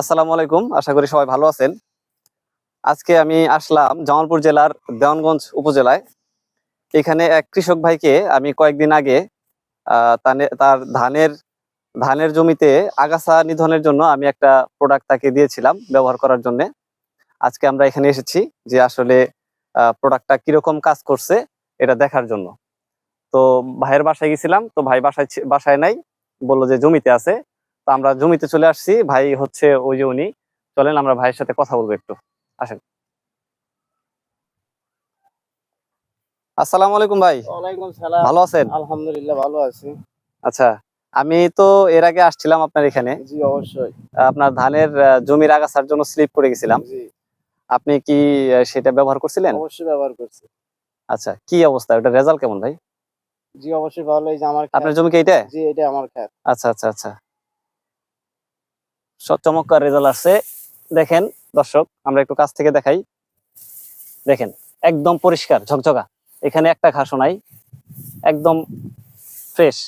আসসালামু আলাইকুম। আশা করি সবাই ভালো আছেন। আজকে আমি আসলাম জামালপুর জেলার দেওয়ানগঞ্জ উপজেলায়। এখানে এক কৃষক ভাইকে আমি কয়েকদিন আগে তার ধানের ধানের জমিতে আগাছা নিধনের জন্য আমি একটা প্রোডাক্ট তাকে দিয়েছিলাম ব্যবহার করার জন্য। আজকে আমরা এখানে এসেছি যে আসলে প্রোডাক্টটা কীরকম কাজ করছে এটা দেখার জন্য। তো ভাইয়ের বাসায় গেছিলাম, তো ভাই বাসায় বাসায় নাই, বলল যে জমিতে আছে। তো আমরা জমিতে চলে আসছি। ভাই হচ্ছে ওই যে উনি। চলেন আমরা ভাইয়ের সাথে কথা বলব একটু। আসেন। আসসালামু আলাইকুম ভাই। সালাম। ভালো আছেন? আলহামদুলিল্লাহ ভালো আছি। আচ্ছা আমি তো এর আগে আসছিলাম আপনার এখানে। জি অবশ্যই। আপনার ধানের জমির আগাছার জন্য স্লিপ করে গেছিলাম। জি। আপনি কি সেটা ব্যবহার করছিলেন? অবশ্যই ব্যবহার করছি। আচ্ছা কি অবস্থা? ওটা রেজাল্ট কেমন ভাই? জি অবশ্যই ভালো। এই যে আমার আপনার জমি কি এটা জি এটা আমার খ্যাত আচ্ছা আচ্ছা আচ্ছা। চমৎকার রেজাল্ট আসছে। দেখেন দর্শক আমরা একটু কাছ থেকে দেখাই। দেখেন একদম পরিষ্কার ঝকঝকা। এখানে একটা ঘাসও নাই একদম ফ্রেশ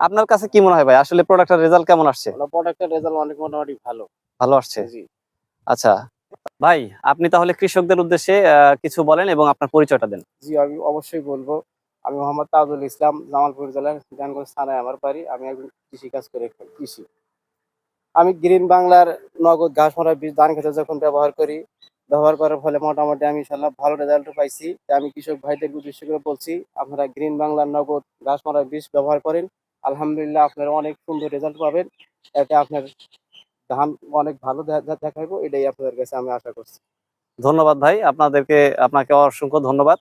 আপনার কাছে কি মনে হয় ভাই? আসলে প্রোডাক্টের রেজাল্ট কেমন আসছে? প্রোডাক্টের রেজাল্ট অনেক মোটামুটি ভালো। ভালো আসছে? জি। আচ্ছা ভাই আপনি তাহলে কৃষকদের উদ্দেশ্যে কিছু বলেন এবং আপনার পরিচয়টা দেন। জি আমি অবশ্যই বলব আমি মোহাম্মদ তাজুল ইসলাম জামালপুর জেলার সিদ্ধানগঞ্জ থানায় আমার বাড়ি। আমি একজন কৃষি কাজ করে কৃষি। আমি গ্রিন বাংলার নগদ ঘাস মারা বীজ ধান খেতে যখন ব্যবহার করি, ব্যবহার করার ফলে মোটামুটি আমি ইনশাল্লাহ ভালো রেজাল্ট পাইছি। আমি কৃষক ভাইদের উদ্দেশ্য করে বলছি, আপনারা গ্রিন বাংলার নগদ ঘাস মারা বীজ ব্যবহার করেন। আলহামদুলিল্লাহ আপনারা অনেক সুন্দর রেজাল্ট পাবেন। এতে আপনার ধান অনেক ভালো দেখাইবো, এটাই আপনাদের কাছে আমি আশা করছি। ধন্যবাদ ভাই, আপনাদেরকে, আপনাকে অসংখ্য ধন্যবাদ।